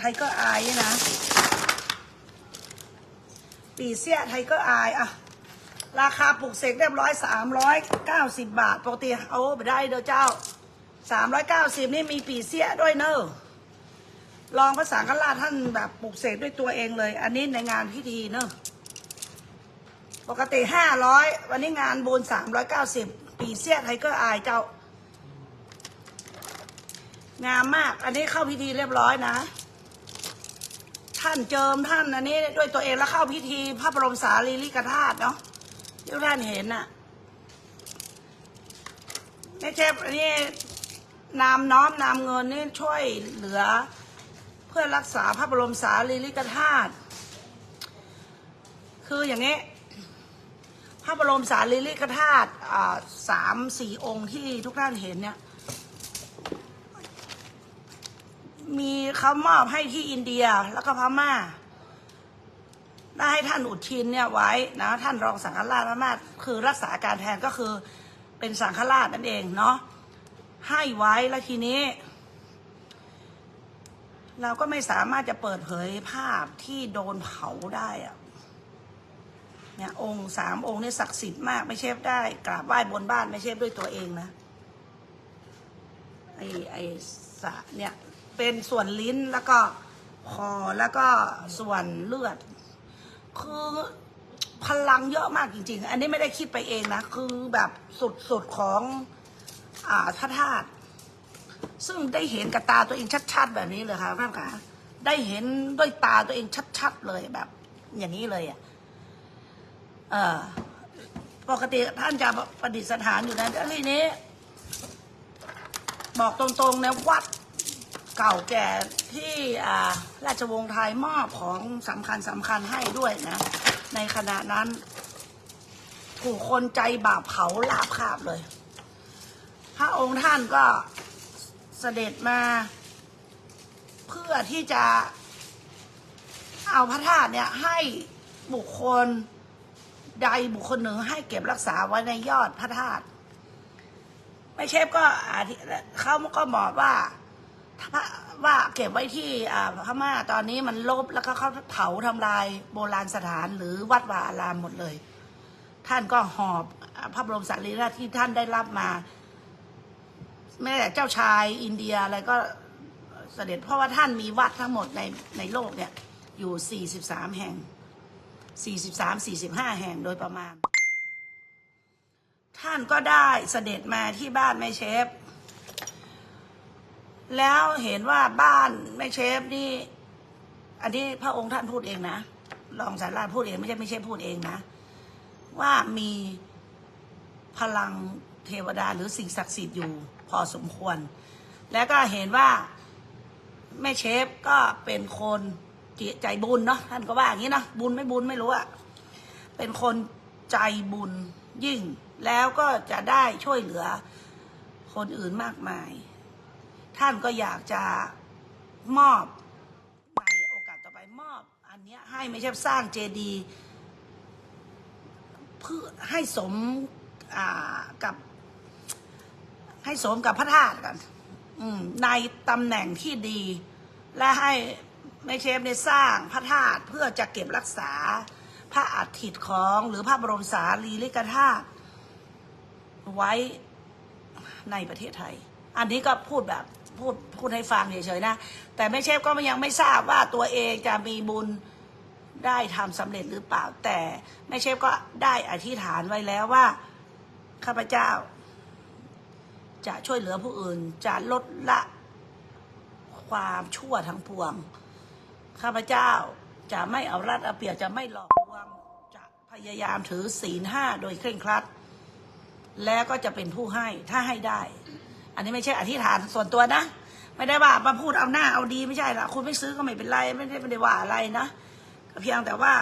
ไทเกอร์อายนะ ปีเสียไทเกอร์อายอะราคาปลูกเสกเรียบร้อยสามร้อยเก้าสิบบาท ปกติเอาไปได้เด้อเจ้าสามร้อยเก้าสิบนี่มีปีเสียด้วยเนอะลองภาษากราชท่านแบบปลูกเสกด้วยตัวเองเลย อันนี้ในงานพิธีเนอะปกติห้าร้อยวันนี้งานบุญสามร้อยเก้าสิบปีเสียไทเกอร์อายเจ้า งามมาก อันนี้เข้าพิธีเรียบร้อยนะ ท่านเจิมท่านอันนี้ด้วยตัวเองแล้วเข้าพิธีพระบรมสารีริกธาตุเนาะที่ท่านเห็นน่ะไม่ใช่อันนี้นามน้อมนามเงินนี่ช่วยเหลือ เพื่อรักษาพระบรมสารีริกธาตุคืออย่างนี้พระบรมสารีริกธาตุสามสี่องค์ที่ทุกท่านเห็นเนี่ย มีเขามอบให้ที่อินเดียแล้วก็พม่าได้ให้ท่านอุทินเนี่ยไว้นะ ท่านรองสังฆราชพม่าคือรักษาการแทนก็คือเป็นสังฆราชนั่นเองเนาะให้ไว้แล้วทีนี้ เราก็ไม่สามารถจะเปิดเผยภาพที่โดนเผาได้อะเนี่ยองค์สามองค์นี่ศักดิ์สิทธิ์มากไม่เชฟได้กราบไหว้บนบ้านไม่เชฟด้วยตัวเองนะไอ้ไอ้สะเนี่ย เป็นส่วนลิ้นแล้วก็คอแล้วก็ส่วนเลือด คือพลังเยอะมากจริง ๆ อันนี้ไม่ได้คิดไปเองนะ คือแบบสุดๆของอ่าพระธาตุซึ่งได้เห็นกับตาตัวเองชัดๆ แบบนี้เลยค่ะท่านคะได้เห็นด้วยตาตัวเองชัดๆเลยแบบ อย่างนี้เลยอะเออปกติท่านจะประดิษฐานอยู่นะแต่นี้ บอกตรงๆนะวัด เก่าแก่ที่ราชวงศ์ไทยมอบของสำคัญสำคัญให้ด้วยนะ ในขณะนั้นถูกคนใจบาปเผาลาบคาบเลย พระองค์ท่านก็เสด็จมา เพื่อที่จะเอาพระธาตุเนี่ยให้บุคคลใดบุคคลหนึ่งให้เก็บรักษาไว้ในยอดพระธาตุไม่เชฟก็อาทิเขาก็บอกว่า ว่าเก็บไว้ที่พม่าตอนนี้มันลบแล้วก็เขาเผาทำลายโบราณสถานหรือวัดวาอารามหมดเลย ท่านก็หอบพระบรมสารีริกธาตุที่ท่านได้รับมาแม้แต่เจ้าชายอินเดียอะไรก็เสด็จเพราะว่าท่านมีวัดทั้งหมดในในโลกเนี่ยอยู่ 43 แห่ง 43 45 แห่งโดยประมาณ ท่านก็ได้เสด็จมาที่บ้านแม่เชฟ แล้วเห็นว่าบ้านแม่เชฟนี่ อันนี้พระองค์ท่านพูดเองนะรองสารราชพูดเองไม่ใช่ไม่ใช่พูดเองนะ ว่ามีพลังเทวดาหรือสิ่งศักดิ์สิทธิ์อยู่พอสมควร แล้วก็เห็นว่าแม่เชฟก็เป็นคนใจบุญเนาะท่านก็ว่าอย่างนี้เนาะบุญไม่บุญไม่รู้อะเป็นคนใจบุญยิ่ง แล้วก็จะได้ช่วยเหลือคนอื่นมากมาย ท่านก็อยากจะมอบในโอกาสต่อไปมอบ อันเนี้ยให้ไม่ใช่สร้างเจดีย์เพื่อให้สมกับ ให้สมกับพระธาตุกันในตำแหน่งที่ดี และให้แม่เชฟได้สร้างพระธาตุเพื่อจะเก็บรักษาพระอัฐิของหรือพระบรมสารีริกธาตุไว้ในประเทศไทย อันนี้ก็พูดแบบ พูดพูดให้ฟังเฉยๆนะ แต่แม่เชฟก็ยังไม่ทราบว่าตัวเองจะมีบุญได้ทำสำเร็จหรือเปล่า แต่แม่เชฟก็ได้อธิษฐานไว้แล้วว่าข้าพเจ้า จะช่วยเหลือผู้อื่น จะลดละความชั่วทั้งปวง ข้าพเจ้าจะไม่เอารัดเอาเปรียบจะไม่หลอกลวง จะพยายามถือศีลห้าโดยเคร่งครัด แล้วก็จะเป็นผู้ให้ถ้าให้ได้ อันนี้ไม่ใช่อธิษฐานส่วนตัวนะ ไม่ได้ว่ามาพูดเอาหน้าเอาดีไม่ใช่ละคุณไม่ซื้อก็ไม่เป็นไรไม่ได้ไม่ได้ว่าอะไรนะเพียงแต่ว่า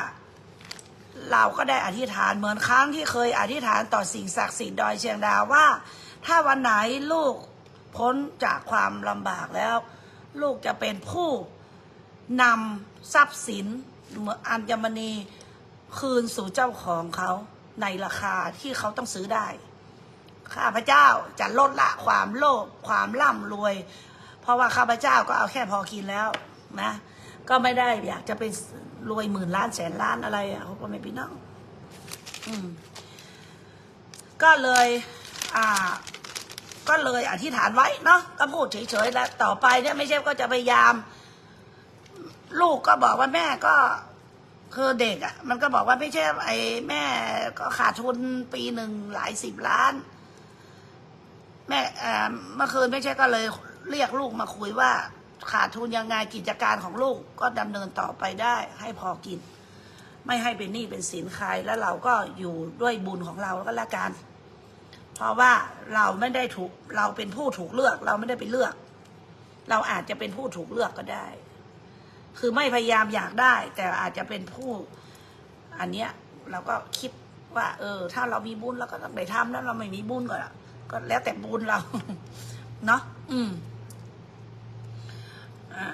เราก็ได้อธิษฐานเหมือนครั้งที่เคยอธิษฐานต่อสิ่งศักดิ์สิทธิ์ดอยเชียงดาวว่า ถ้าวันไหนลูกพ้นจากความลำบากแล้ว ลูกจะเป็นผู้นำทรัพย์สินเหมือนอัญมณีคืนสู่เจ้าของเขาในราคาที่เขาต้องซื้อได้ ข้าพเจ้าจะลดละความโลภความร่ำรวย เพราะว่าข้าพเจ้าก็เอาแค่พอกินแล้วนะ ก็ไม่ได้อยากจะไปรวยหมื่นล้านแสนล้านอะไรอะเขาก็ไม่พี่น้องอืมก็เลยอ่าก็เลยอธิษฐานไว้เนาะก็พูดเฉยๆแล้วต่อไปเนี่ยไม่ใช่ก็จะพยายาม ลูกก็บอกว่าแม่ก็คือเด็กอะ่ะมันก็บอกว่าไม่ใช่ไอ้แม่ก็ขาดทุนปีหนึ่งหลายสิบล้าน แม่เอ่อเมื่อคืนไม่ใช่ก็เลยเรียกลูกมาคุยว่า ขาดทุนยังไงกิจการของลูกก็ดำเนินต่อไปได้ให้พอกิน ไม่ให้เป็นหนี้เป็นสินใครแล้วเราก็อยู่ด้วยบุญของเราแล้วก็แล้วกัน เพราะว่าเราไม่ได้ถูกเราเป็นผู้ถูกเลือก เราไม่ได้ไปเลือก เราอาจจะเป็นผู้ถูกเลือกก็ได้ คือไม่พยายามอยากได้ แต่อาจจะเป็นผู้ อันเนี้ยเราก็คิดว่า เออ ถ้าเรามีบุญเราก็ต้องไปทำแล้วเราไม่มีบุญก็ ก็แล้วแต่บุญเรา เนาะอืมอ่า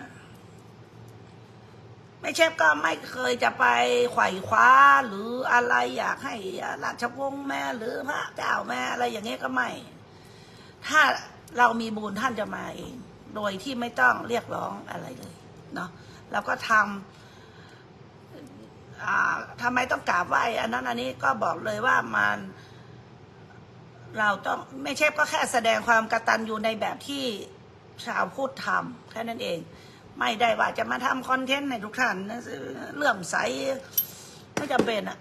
ไม่เชฟก็ไม่เคยจะไปไขว่คว้าหรืออะไรอยากให้ราชวงศ์แม่หรือพระเจ้าแม่อะไรอย่างเงี้ยก็ไม่ ถ้าเรามีบุญท่านจะมาเอง โดยที่ไม่ต้องเรียกร้องอะไรเลยเนาะเราก็ทำทำไมต้องกราบไหว้อันนั้นอันนี้ก็บอกเลยว่ามัน เราต้องไม่ใช่ก็แค่แสดงความกตัญญูในแบบที่ชาวพูดทำแค่นั้นเอง ไม่ได้ว่าจะมาทำคอนเทนต์ในทุกท่านเลื่อมใสไม่จำเป็นอะ